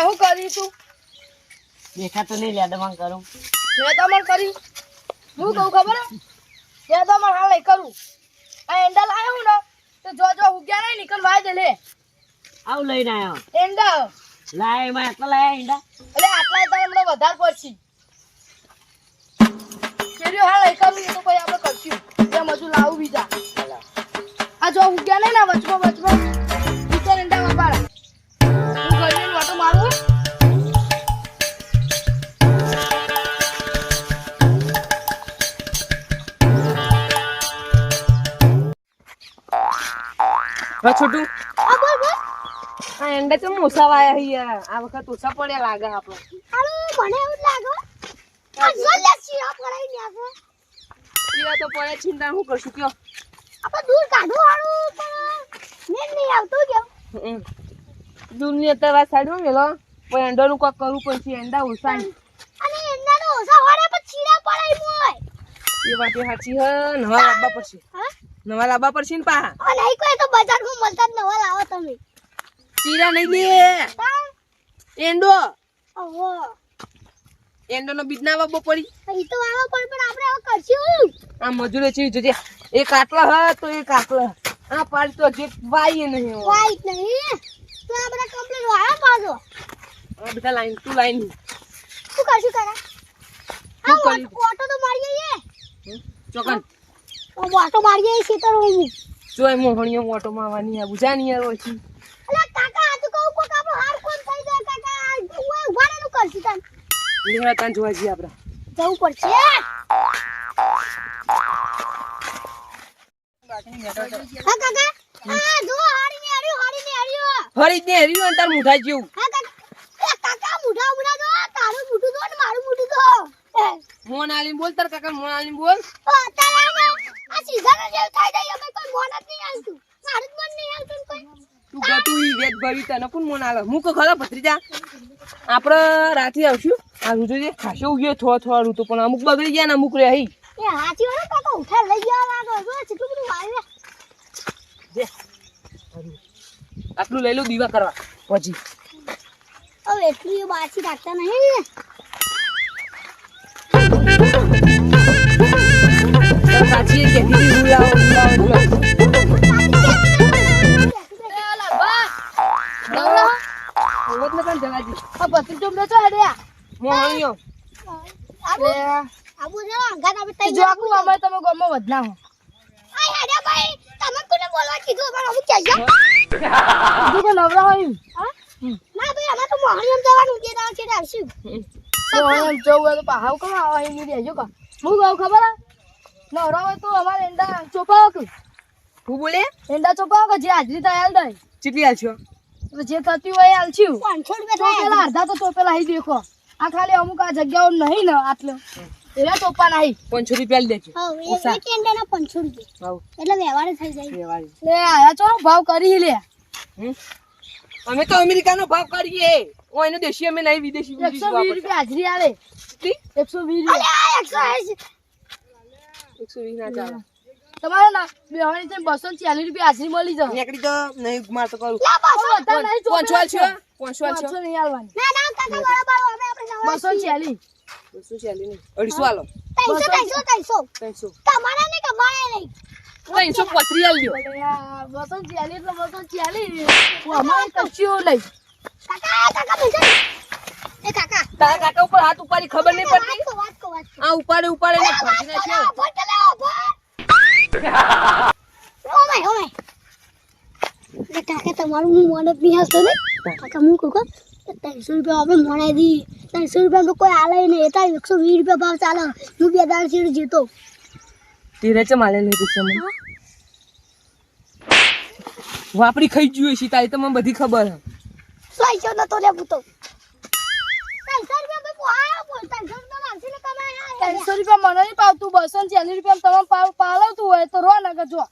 મેં શું કરી તું? દેખાતું નહીં લેડમાં કરું. તો કરી. હું કહું ખબર? હે? તો મને હાલ નહીં કરું. આ એંડા લાવ્યો હું ને તો જો જો ઉગ્યા નહીં નીકળ વાય દે લે. આવું લઈને આવ્યો એંડા લાયમાં આટલા લાયા એંડા? એટલે આટલા તો એમને વધારે પડશે. કેરીઓ હાલ નહીં કરું તો કોઈ આપણે કરશું. એમ હજુ લાવું બીજા. આ જો ઉગ્યા નહીં ને વચમાં વચમાં. નીકળ એંડા વાપાડા. છોટું. આ બોલ બોલ. આ એંડા તો મોસા વાયા હી યાર આ વખત ઓછા પડ્યા લાગે આપણે અરે મને એવું લાગે આ જલ્દી શીરા પડાઈ ને આપણે પીવા તો પડે ચિંતા હું કરશું? કયો. આપણે દૂર કાઢો હારું પણ મેં નહીં આવતો કેમ દૂરની અત્યારે વાત સાઈડમાં મેલો? પણ એંડાનું કોક કરવું પડશે એંડા ઓછા ને. અને એંડાનો ઓછા વાળા પછી ચીરા પડાઈ મોય એ વાત સાચી હ નવા લાવવા પડશે. હા? નવા લાવવા પડશે ને પા નહીં કોઈ તો બજારમાં મળતા જ નવા લાવો તમે. ચીરા નહીં દે તાં એંડો. ઓહો. એંડો નો બીજ ના વાવવો પડી. ઈ તો આવો પણ પણ આપણે હવે કરશું. આ મજૂરે છે જોજે. એક આટલા હ તો એક આટલા. આ પાડી તો જે વાય નહીં વાય નહીં તો આપણે કમ્પ્લીટ વાળા પાડો. આ બધા લાઈન તું લાઈન શું કરશું કરા આ ઓટો તો મારી એ ચોકન. ઓટો મારી એ સીતર હું જોય મોહણીઓ મોટો માવાની આ બુજા ની આવો ઓછી. અલા કાકા આ તો કહું કો આપણો હાર કોણ થઈ જાય? કાકા ઓય ઉભારેલું કરશું તને. લેવા તાન જોવા જઈએ આપડા જવું પડશે. હા કાકા. આ જો હારી ને હારી હારી ને હારી હરી જ ને હર્યું અને મુઠા જેવું. હા કાકા. કાકા મુઢા મુઢા જો તારું મુઠું જો ને મારું મુઠું જો મોન આલી બોલ તાર કાકા મોન આલી બોલ. તો અત્યારે આમાં આ સીઝન જ એવું થઈ જાય અમે કોઈ મોન જ નહીં આવતું. મારું મન નહીં આવતું કોઈ. તું ગતું ઈ વેત ભરી તને કોણ મોન આલે? હું કો ખરા ભત્રીજા આપણે રાતે આવશું. આ ઋતુ જે ખાસો ઉગ્યો થો થો ઋતુ પણ અમુક બગડી ગયા ને અમુક રે હી એ હાચી વાળો કાકા? ઉઠા લઈ ગયા લાગો જો કેટલું બધું વાવે જે આટલું લઈ લઉં દીવા કરવા. પછી. હવે એટલું બાછી રાખતા નહીં ને. તાર પાછી એ કહેતી હતી રૂલાવો રૂલાવો રૂલાવો ઓવત ને કાન જગાજી મોહણીઓ આબુ જો આપણે તઈ જોકું અમે તમે ગમો વધના હો આય ભાઈ તમે કોને બોલવા કીધું અમુક કહેજો નવરા હોય ના ભાઈ અમાર તો જવાનું છે દાવ છે આવશું જવું તો પહાવ કરો અહીં રહેજો કા હું કહું ખબર નવરા હોય તો અમારે એંડા ચોપાવો કે હું બોલે? એંડા ચોપાવો કે જે હાજરી તૈયાર દઈ ચીટલી આલશો તો જે થતી હોય એ આલશું ચોપેલા અડધા તો ચોપેલા અહીં દેખો. આ ખાલી અમુક આ જગ્યાઓ નહીં ને આટલો. એના ચોપા નહીં પાંચસો રૂપિયા લઈ દેજો ઓછા. એટલે વ્યવહાર થઈ જાય. લેવાય. લે આયા ચો ભાવ કરી લે. અમે તો અમેરિકાનો ભાવ કરીએ. ઓ એનો દેશી અમે નહીં વિદેશી એકસો વિદેશી વીસ વાપરતા. રૂપિયા હાજરી આવે. કેટલી? એકસો વીસ રૂપિયા. એકસો વીસ ના ચાલે. તમારે ના બેહવાની છે બસો ચાલીસ રૂપિયા હાજરી મળી જાય નીકળી તો નહીં માર તો કરું. બધા નહીં પાંચસો આલશો ચોપેલા પાંચસો આલશો પાંચસો નહીં આલવાની બસો ચાલીસ. બસો ચાલી નહીં. અઢીસો આલો. ત્રણસો ત્રણસો પથરી આલજો બસો ચાલીસ એટલે બસો ચાલીસ. અમારે કચ્યું નહીં. તારા કાકા ઉપર હાથ ઉપાડી ખબર નહીં પડતી? આ ઉપાડે ઉપાડે ને ભાજી નાખ્યો કાકા તમારું હું નહીં હસતો ને? કાકા હું ત્રણસો રૂપિયા આપણે મોડાઈ દી. ત્રણસો રૂપિયા કોઈ આલે નહીં. એ એકસો વીસ રૂપિયા ભાવ ચાલે. હું બે દાડ ચીડ જીતો. તેરે છે માલે નહીં મને. વાપરી ખાઈ જોઈએ છે તારી તો મને બધી ખબર હે. સોયસો નતો લે પૂતો ત્રણસો રૂપિયા ભાઈ આ બોલ ત્રણસો રૂપિયા મારસી ને કમાયા ત્રણસો રૂપિયા મને નહીં પાવતું બસો ને ચાલીસ રૂપિયા તમે પાલવતું હોય તો રો નગર જો.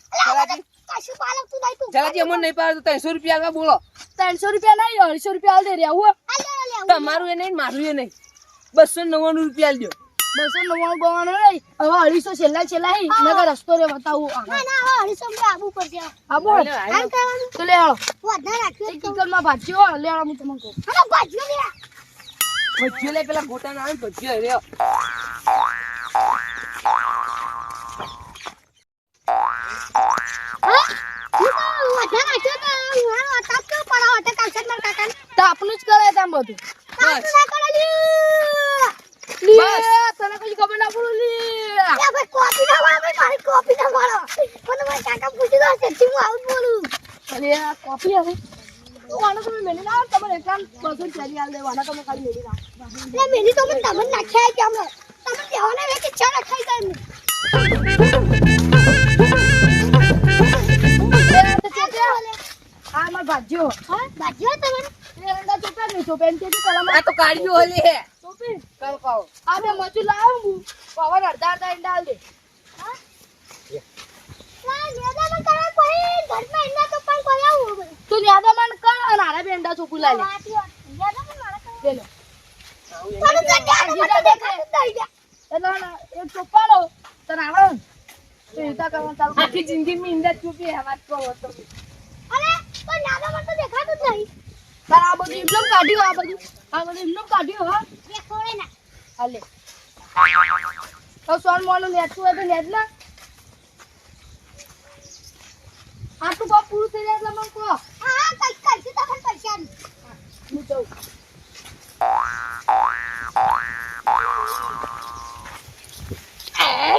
કશું પાલવતું નહીં તું. જલાજી અમને નહીં પાડે ત્રણસો રૂપિયા આલવા બોલો. ત્રણસો રૂપિયા નહીં અઢીસો રૂપિયા આલ દે રહ્યા હું. તમારું એ નહીં મારું એ નહીં. બસો નવ્વાણું રૂપિયા આલજો બસો નવ્વાણું નહીં. હવે અઢીસો છેલ્લા છેલ્લા હી. નગર રસ્તો રે બતાવું ના ના હવે અઢીસો આબુ આબુ હાલો, હાલો. આમ કરવાનું. તો લે હાલો. ભાજ્યો લે હાલો હું તમને કહું. ભાજ્યો લે ભજીયો લે પેલા મોટા ના આવે ને ભજીયો રહ્યો કોફી હવે. વાના તમે મેલી ના તમે એકલા બસો ચાલી આલ દેવાના તમે ખાલી મેલી ના આ માર ભાજ્યો એ રંગા ચોપા નહીં ચોપે એમ કે છે કલામાં. આ તો કાઢ્યો હલે હે. ચોપી કાલ આ બે મજૂર લાવું હું. પવન અડધા અડધા ઈંડા આલ દે. તું યાદામાન કર અને આરા લે. લે એક તને આવડે તો ઈંડા કરવાનું ચાલુ આખી જિંદગી માં ઈંડા જ હે વાત કહો તો. તારે આ બધું એમનેમ કાઢ્યું આ બધું? આ બધું એમનેમ કાઢ્યું હા? હાલે. તો સોન મોનું નેચું હોય તો લેજ ના આટલું કામ પૂરું થઈ જાય એટલે મને કહો. હું જઉં. હા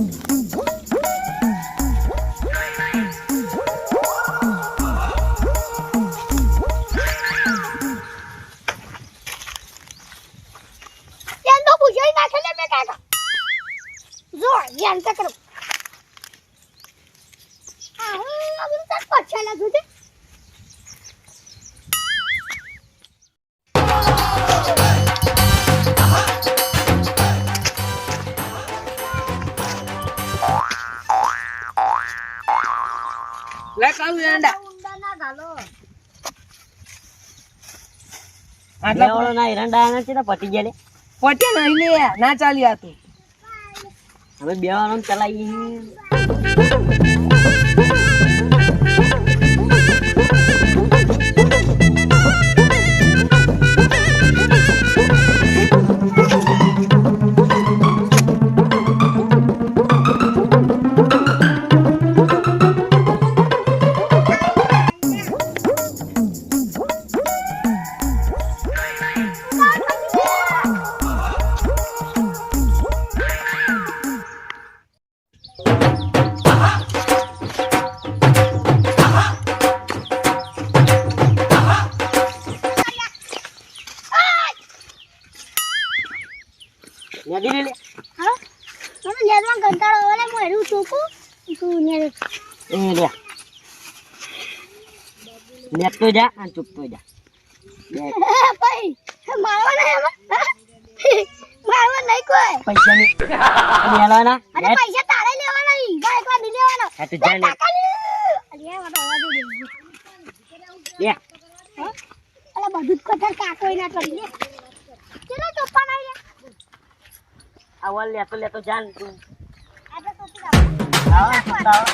દે તો કરો. એરંડા આના છે ને પટી ગયા લે પટ્યા નહીં લે ના ચાલી આ તું. હવે બે વાર ચલાવી નેટ તો જા. અને ચૂપ તો જા બે પૈસા ની મેળવાના નેટ પૈસા તારે લેવાના નહીં મારે એકલા નહીં લેવાના. હા તો જા અરે નહીં. લે અલા બધું જ કઠર કાકો ના કરી લે. ચલો ચોપ્પા ના લે. આવલ લેતો લેતો જા ને તું. આપણે તો શું આવો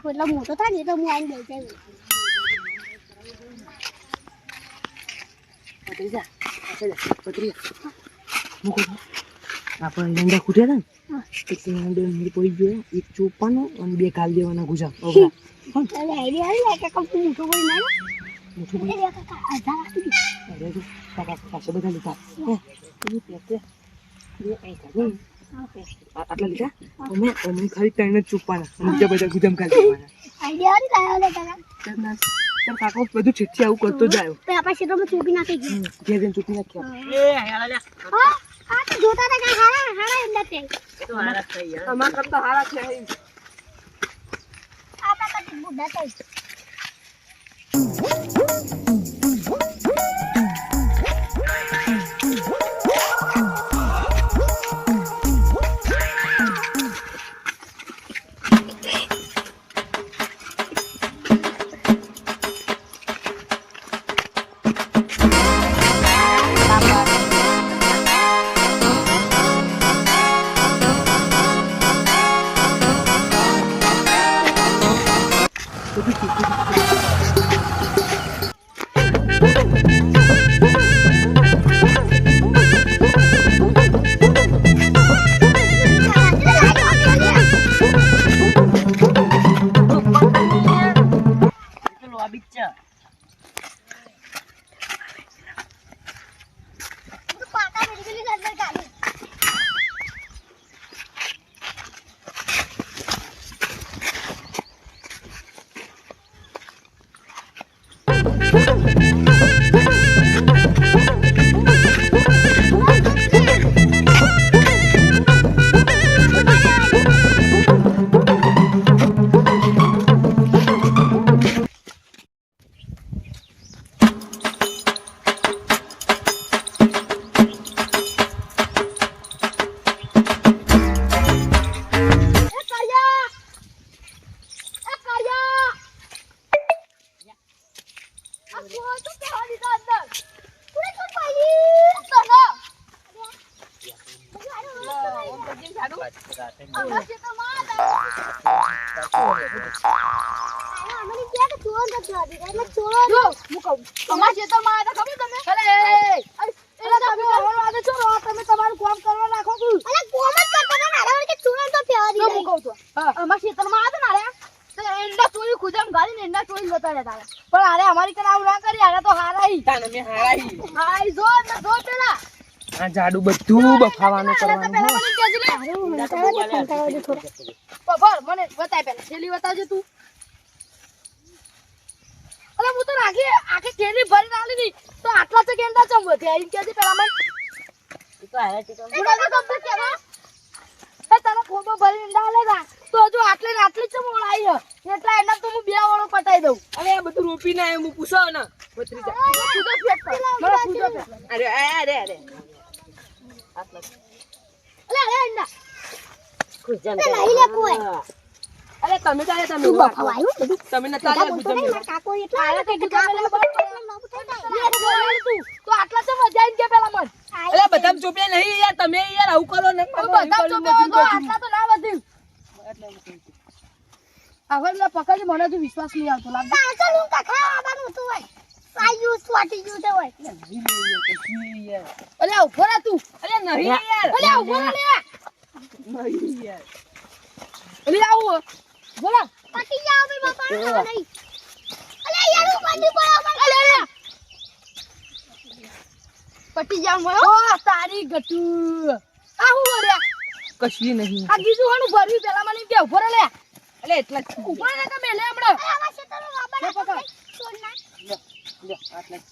હવે ચોટી નાખો એટલે મોટો થાય ને એટલે હું આવીને બેસી જાઉં પતરી જા પાછળ જા, પતરી જા. મૂકો તો. આપણે ઈંડા ખૂટ્યા હતા હા. ને એક ઈંડો ઈંડી પડી ગયો એક ચોપાનો અને બે કાલ દેવાના ગુજા ઓગળા. એટલે આઈડિયા આવી જાય કે કંપની મોટો કોઈ ના મૂઠું એટલે બે કાકા આધાર આપી દે. અરે જો, કાકા પાસે બધા લીધા આટલા લીધા? અમે અમે ખાલી ત્રણ જ ચૂપવાના. અને બીજા બધા ગુજામ ખાલી દેવાના આઈડિયા આવી લાવ્યો લે કાકા બધું છેટથી આવું કરતો જાય આપણા ક્ષેત્રમાં ચોટી નાખી ગયું. ઘેર જઈને ચૂકી નાખ્યા. જોતા હતા હારા હારા એમના તે અમારા કરતા હારા છે આપણા કરતા બુઢા થઈ પાટા મેડિકલી અંદર કાઢી કહું છું. અમારા ખેતરમાં આવ્યા ને આરે એંડા ચોરી ખુદામ ગાડીને એંડા ચોરી જતા રહેતા પણ આરે અમારી કને આવું ના કરી આરે તો હારા તાને મેં હારાઈ. હાઈ જો ને જો પેલા. આ જાડુ બધું બફાવાનું કરવાનું પેલા મને અરે મને બતાય પેલા. બતાવજે તું. અરે હું તો આખી કેરી ની તો. આટલા તો ગેંડા ચમ વધ્યા એમ કહેજે પેલા મને ગુડા તો ગબ્બર કેવા તારા ખોબો ભરીને ઈંડા આલેલા તો જો આટલે ને આટલી ચમ ઓળાઈ હે? એટલા એના તો હું બે વાળો પટાઈ દઉં. અરે આ બધું રોપી ના હું પૂછો ને. પતરી જા. પૂજો ફેક ફેંક. કર. અરે અરે અરે. આટલા અલે અરે અંડા. એ નહીં લે કોઈ અરે તમે તારે તમે તું બફાવ આવ્યું બધું? તમે ન તારે મારા કાકો એટલા આરે કે કાકો તું. આટલા તો મજા એમ ગયા પેલા મને. અરે બધા ચોપ્યા નહીં યાર તમે યાર આવું કરો ને તો બધા તો તો આટલા તો ના વધી. હવે મેં પકડી મને તો વિશ્વાસ નહીં આવતો. લાગે ચાલ હું કાકા આવવાનું હતું હોય. આયુ સ્વાટી ગયું છે હોય. અલે ઊભો રહે તું. અરે નહીં યાર. અલે ઊભો રહે લે નહીં યાર. અલે આવું. બોલા પટી જાવ ભાઈ બાપા નહીં. અલે યાર હું પડો અલે અલે. પટી જા મળો? ઓ તારી ગટુ. આ હું બોલ્યા કશી નહીં. આ બીજું હણું ભર્યું? પેલા મને કે ઊભો રહે લે. એટલે એટલા જ છે. તમે લે હમણાં. આવા ક્ષેત્રમાં બાબા ના પકડ. છોડ ના લે, આટલા જ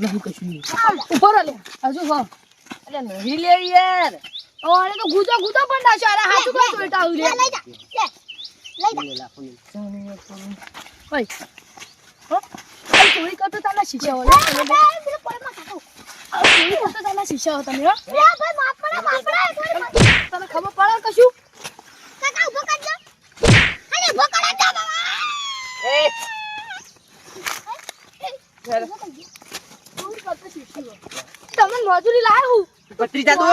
નહીં કશું નહીં. ઊભો લે. હજુ હો. અરે નહીં લે યાર. ઓ તો ગુજો ગુજો પણ નાખ્યો અરે હાચું કોઈ ટોયટા આવ્યું લે. લે લઈ જા. લઈ જા. ઓય. હો? ચોરી કરતો તાના શીશા હોય એ પેલો પોળમાં કાકો આ કરતો શીશા તમે હો. લે ભાઈ માફ કરો માફ કરો એક તને ખબર પડે કશું? કાકા ઊભો કરજો અરે ઊભો કરો તો બાબા તમે મજૂરી લાયા હું? પત્રીજા તો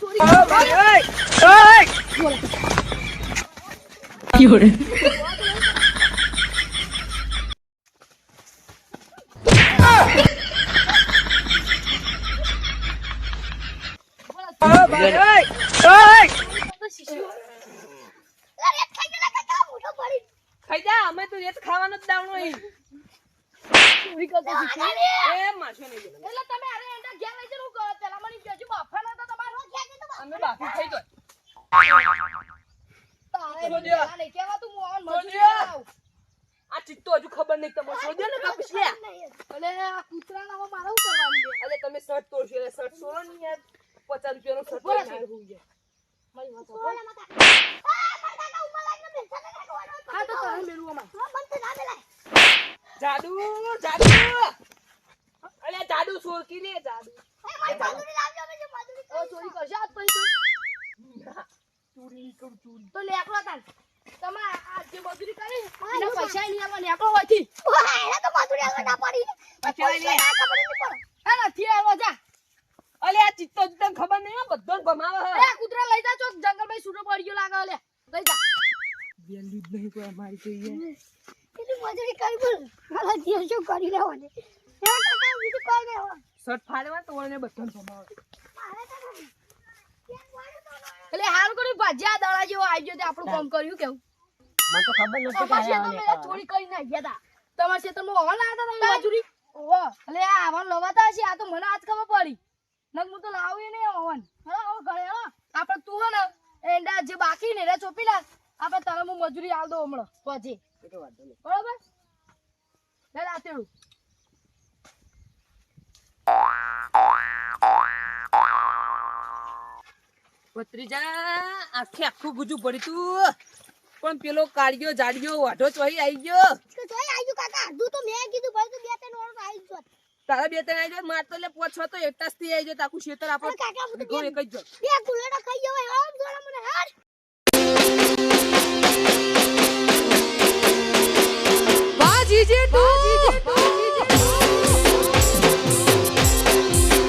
ચોરી ઓય, ઓય, ઓય. અરે, એક ખાઈ ગયેલા કાકા, મોઢો પડી. ખાઈ જા અમે તો એ જ ખાવાનો જ દાવણો એ વિકલ્પ એ મારશો નહીં. એટલે તમે અરે એના ઘેર લઈ હું કરો? પેલા મને કહેજો, બાફા નતા તમારા? અમે બાકી ખાઈ જાય તારે શોધ્યો. પેલા નહીં કહેવાતું, હું આવા મજૂરી શોધ્યો. લાવું. આ ચિત્તો હજુ ખબર નહીં તમે શોધ્યો ને કાપીશ લે અને આ કૂતરાના હવે મારા શું કરવાનું છે? અરે તમે શર્ટ તોડશો એટલે શર્ટ સોળો ને યાર પચાસ રૂપિયાનો શર્ટ હું. મારી વાત સોળ સાંભળો. એમાં કાકા. આ, મારા કાકા ઉપર લાગીને બેસા ને કાકા વાળો. હા, તો તારે મેળવું અમારે. હા, બંધ તો ના મેલાય. જાદુ જાદુ અરે જાદુ સોરકી લે જાદુ એ, મારી મજૂરી લાવજો, અમે મજૂરી હવે ચોરી કરશે આજ પછી તું? ચોરી કરું ચોરી તો લેકડો તાન. તમે આ- જે મજૂરી કરી એના પૈસા નહીં આલવા લેકડો હોયથી. એને તો મજૂરી આલવા ના પડી. પૈસા ના ખબર નહીં હા, નથી આવ્યો જા. અલે આ ચિત્તો જ ખબર નહીં બધો ભમાવે એ આ કૂતરા લઈ જા ચોક જંગલમાં છૂટો પડી ગયો લાગે જા વેલ્યુ જ નહીં કોઈ અમારી તો યાર મજૂરી કરી બોલ. મારા જીવ શું કરી લેવાની? બીજું કોઈ નહીં શર્ટ ફાડવા તો ઓળને બધાને ભમાવે મારે તો નથી. કેમ વાળું તો ના. એટલે હાલ કરી ભાજ્યા દડા જેવો આવી ગયો આપણું કામ કર્યું કેવું? મને તો ખબર નથી અમારા ચોરી કરીને આવી ગયા તા. તમારા ક્ષેત્રમાં હોવા લાયા તા તમે મજૂરી? ઓહો. એટલે આ આવા લવાતા હશે આ તો મને આજ ખબર પડી. નક હું તો લાવું નહીં હોવન હવે ઘરે આપણે તું હે ને એંડા જે બાકી ને રે ચોપી લાગ આપણે તમે હું મજૂરી આલ દો હમણાં પછી બરોબર? લે રાતેડું. ભત્રીજા આખે આખું ગુજુ પડી તું. પણ પેલો કાળિયો જાડિયો વાઢો ચોહી આવી ગયો. તો જોઈ ગયો કાકા? અડધું તો મેં કીધું ભાઈ તું બે ત્રણ આવી જ તારા બે ત્રણ આવી જાય માર તો લે છ તો એકતા થી આવી ગયો આખું ખેતર અરે કાકા, એક જ જો. બે ગુલેડા ખાઈ જવાય હો 姐姐读。